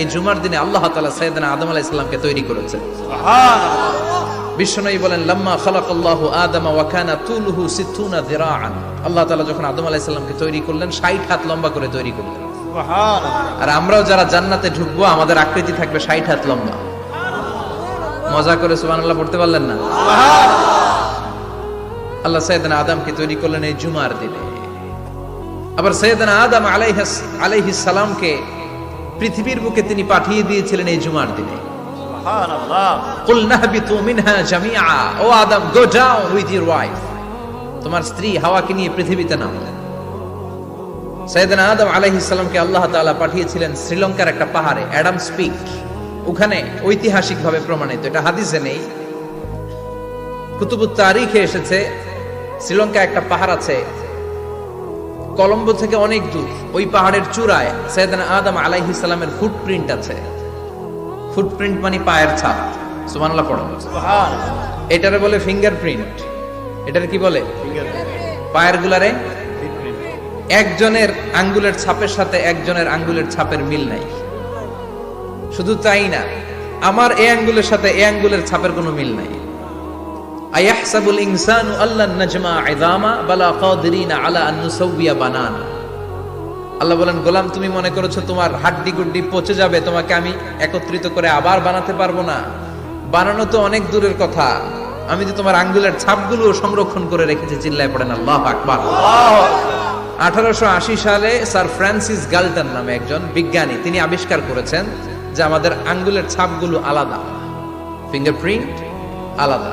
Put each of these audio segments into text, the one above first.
এই জুমার দিনে আল্লাহ তালা সৈয়দনা আদম আলাহ ইসলামকে তৈরি করেছে। বিশ্বনবী বলেন লাম্মা খালাকাল্লাহু আদামা ওয়া কানা তুলুহু সিত্তুনা যিরাআন আল্লাহ তাআলা যখন আদম আলাইহিস সালামকে তৈরি করলেন 60 হাত লম্বা করে তৈরি করলেন। আর আমরাও যারা জান্নাতে ঢুকবো আমাদের আকৃতি থাকবে 60 হাত লম্বা। মজা করে সুবহানাল্লাহ পড়তে পারলেন না? আল্লাহ সাইয়েদনা আদমকে তৈরি করলেন এই জুমার দিনে। আবার সৈয়দনা আদম আলাইহিস আলাইহিস সালামকে পৃথিবীর বুকে তিনি পাঠিয়ে দিয়েছিলেন এই জুমার দিনে। O Adam go down with your wife তোমার স্ত্রী হাওয়াকে নিয়ে পৃথিবীতে নাও সাইয়েদনা আদম আলাইহিস আল্লাহ তাআলা পাঠিয়েছিলেন শ্রীলঙ্কার একটা পাহাড়ে অ্যাডাম স্পিক ওখানে ঐতিহাসিকভাবে প্রমাণিত এটা হাদিসে নেই। কুতুবুত তারিখে এসেছে শ্রীলঙ্কা একটা পাহাড় আছে কলম্বো থেকে অনেক দূর। ওই পাহাড়ের চূড়ায় সৈয়দনা আদম আলাইহিস সালামের ফুটপ্রিন্ট আছে। ফুটপ্রিন্ট মানে পায়ের ছাপ। সুবহানাল্লাহ পড়ো। এটারে বলে ফিঙ্গারপ্রিন্ট এটার কি বলে? পায়ের গুলারে? একজনের আঙ্গুলের ছাপের সাথে একজনের আঙ্গুলের ছাপের মিল নাই। শুধু তাই না আমার এই আঙ্গুলের সাথে এই আঙ্গুলের ছাপের কোনো মিল নাই। আয়াহসাবুল ইনসানু আল্লাহ নাজমা ইদামা বালা কাদিরিনা আলা আন নুসাউবিয়া বানানা আল্লাহ বলেন, গোলাম, তুমি মনে করেছ তোমার হাড্ডি গুড্ডি পচে যাবে, তোমাকে আমি একত্রিত করে আবার বানাতে পারব না? বানানো তো অনেক দূরের কথা। আমি তো তোমার আঙ্গুলের ছাপগুলো সংরক্ষণ করে রেখেছি, চিল্লায় পড়েন আল্লাহ আকবার। আঠারোশো আশি সালে স্যার ফ্রান্সিস গাল্টন নামে একজন বিজ্ঞানী, তিনি আবিষ্কার করেছেন যে আমাদের আঙ্গুলের ছাপগুলো আলাদা ফিঙ্গারপ্রিন্ট আলাদা।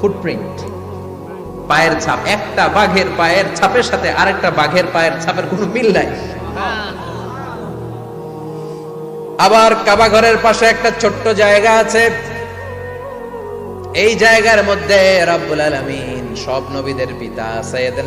ফুটপ্রিন্ট পায়ের ছাপ, একটা বাঘের পায়ের ছাপের সাথে আরেকটা বাঘের পায়ের ছাপের কোনো মিল নাই। আবার কাবা ঘরের পাশে একটা ছোট্ট জায়গা আছে। এই জায়গার মধ্যে রাব্বুল আলামিন সব নবীদের পিতা সৈয়দনা